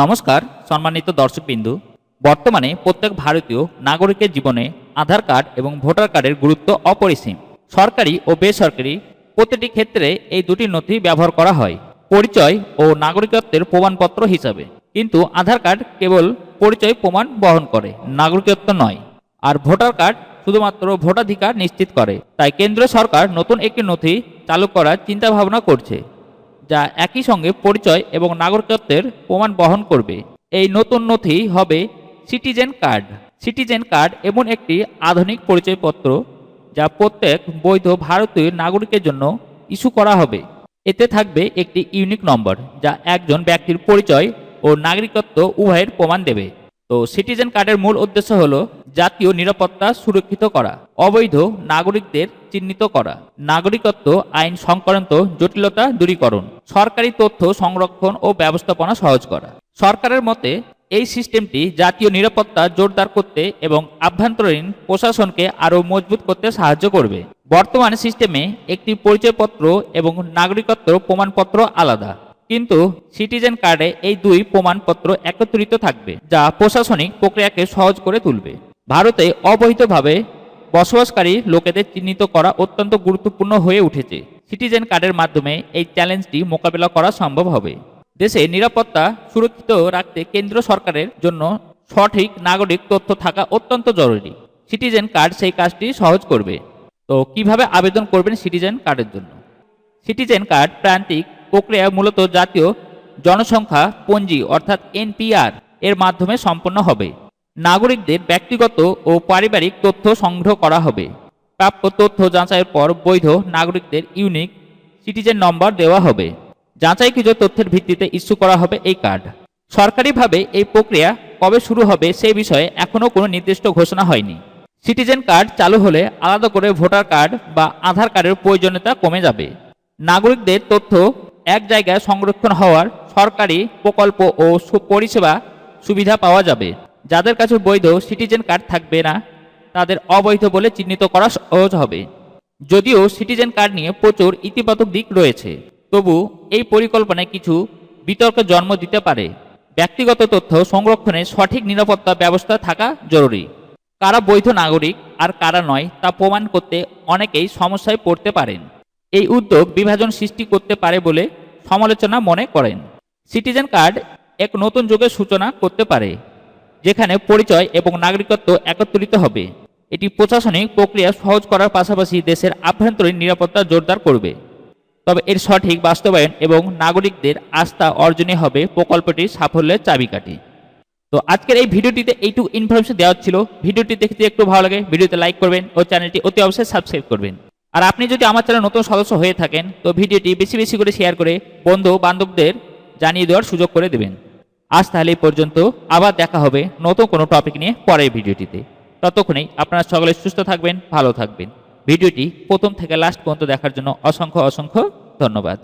নমস্কার, সম্মানিত দর্শকবিন্দু। বর্তমানে প্রত্যেক ভারতীয় নাগরিকের জীবনে আধার কার্ড এবং ভোটার কার্ডের গুরুত্ব অপরিসীম। সরকারি ও বেসরকারি প্রতিটি ক্ষেত্রে এই দুটি নথি ব্যবহার করা হয়, পরিচয় ও নাগরিকত্বের প্রমাণপত্র হিসাবে। কিন্তু আধার কার্ড কেবল পরিচয় প্রমাণ বহন করে, নাগরিকত্ব নয়। আর ভোটার কার্ড শুধুমাত্র ভোটাধিকার নিশ্চিত করে। তাই কেন্দ্রীয় সরকার নতুন একটি নথি চালু করার চিন্তা ভাবনা করছে। যা একই সঙ্গে পরিচয় এবং নাগরিকত্বের প্রমাণ বহন করবে। এই নতুন নথি হবে সিটিজেন কার্ড। সিটিজেন কার্ড এমন একটি আধুনিক পরিচয়পত্র যা প্রত্যেক বৈধ ভারতীয় নাগরিকের জন্য ইস্যু করা হবে। এতে থাকবে একটি ইউনিক নম্বর যা একজন ব্যক্তির পরিচয় ও নাগরিকত্ব উভয়ের প্রমাণ দেবে। তো সিটিজেন কার্ডের মূল উদ্দেশ্য হলো জাতীয় নিরাপত্তা সুরক্ষিত করা। অবৈধ নাগরিকদের চিহ্নিত করা। নাগরিকত্ব আইন সংক্রান্ত জটিলতা দূরীকরণ। সরকারি তথ্য সংরক্ষণ ও ব্যবস্থাপনা সহজ করা। সরকারের মতে, এই সিস্টেমটি জাতীয় নিরাপত্তা জোরদার করতে এবং আভ্যন্তরীণ প্রশাসনকে আরও মজবুত করতে সাহায্য করবে। বর্তমান সিস্টেমে একটি পরিচয়পত্র এবং নাগরিকত্ব প্রমাণপত্র আলাদা। কিন্তু সিটিজেন কার্ডে এই দুই প্রমাণপত্র একত্রিত থাকবে, যা প্রশাসনিক প্রক্রিয়াকে সহজ করে তুলবে। ভারতে অবৈধভাবে বসবাসকারী লোকেদের চিহ্নিত করা অত্যন্ত গুরুত্বপূর্ণ হয়ে উঠেছে। সিটিজেন কার্ডের মাধ্যমে এই চ্যালেঞ্জটি মোকাবেলা করা সম্ভব হবে। দেশে নিরাপত্তা সুরক্ষিত রাখতে কেন্দ্র সরকারের জন্য সঠিক নাগরিক তথ্য থাকা অত্যন্ত জরুরি। সিটিজেন কার্ড সেই কাজটি সহজ করবে। তো কীভাবে আবেদন করবেন সিটিজেন কার্ডের জন্য? সিটিজেন কার্ড প্রান্তিক প্রক্রিয়া মূলত জাতীয় জনসংখ্যা পঞ্জি অর্থাৎ এনপিআর এর মাধ্যমে সম্পন্ন হবে। নাগরিকদের ব্যক্তিগত ও পারিবারিক তথ্য সংগ্রহ করা হবে। প্রাপ্য তথ্য যাচাইয়ের পর বৈধ নাগরিকদের ইউনিক সিটিজেন নম্বর দেওয়া হবে। যাচাইকৃত তথ্যের ভিত্তিতে ইস্যু করা হবে এই কার্ড। সরকারিভাবে এই প্রক্রিয়া কবে শুরু হবে সেই বিষয়ে এখনও কোনো নির্দিষ্ট ঘোষণা হয়নি। সিটিজেন কার্ড চালু হলে আলাদা করে ভোটার কার্ড বা আধার কার্ডের প্রয়োজনীয়তা কমে যাবে। নাগরিকদের তথ্য এক জায়গায় সংরক্ষণ হওয়ার সরকারি প্রকল্প ও পরিষেবা সুবিধা পাওয়া যাবে। যাদের কাছে বৈধ সিটিজেন কার্ড থাকবে না, তাদের অবৈধ বলে চিহ্নিত করা সহজ হবে। যদিও সিটিজেন কার্ড নিয়ে প্রচুর ইতিবাচক দিক রয়েছে, তবু এই পরিকল্পনায় কিছু বিতর্ক জন্ম দিতে পারে। ব্যক্তিগত তথ্য সংরক্ষণে সঠিক নিরাপত্তা ব্যবস্থা থাকা জরুরি। কারা বৈধ নাগরিক আর কারা নয় তা প্রমাণ করতে অনেকেই সমস্যায় পড়তে পারেন। এই উদ্যোগ বিভাজন সৃষ্টি করতে পারে বলে সমালোচনা মনে করেন। সিটিজেন কার্ড এক নতুন যুগের সূচনা করতে পারে। যেখানে পরিচয় এবং নাগরিকত্ব একত্রিত হবে। এটি প্রশাসনিক প্রক্রিয়া সহজ করার পাশাপাশি দেশের আভ্যন্তরীণ নিরাপত্তা জোরদার করবে। তবে এর সঠিক বাস্তবায়ন এবং নাগরিকদের আস্থা অর্জনে হবে প্রকল্পটির সাফল্যের চাবিকাঠি। তো আজকের এই ভিডিওটিতে এইটুকু ইনফরমেশন দেওয়া ছিল। ভিডিওটি দেখতে একটু ভালো লাগে, ভিডিওতে লাইক করবেন ও চ্যানেলটি অতি অবশ্যই সাবস্ক্রাইব করবেন। আর আপনি যদি আমার চ্যানেল নতুন সদস্য হয়ে থাকেন, তো ভিডিওটি বেশি বেশি করে শেয়ার করে বন্ধু বান্ধবদের জানিয়ে দেওয়ার সুযোগ করে দেবেন। আজ তাহলে এই পর্যন্ত। আবার দেখা হবে নতুন কোনো টপিক নিয়ে পরের ভিডিওটিতে। ততক্ষণেই আপনারা সকলে সুস্থ থাকবেন, ভালো থাকবেন। ভিডিওটি প্রথম থেকে লাস্ট পর্যন্ত দেখার জন্য অসংখ্য অসংখ্য ধন্যবাদ।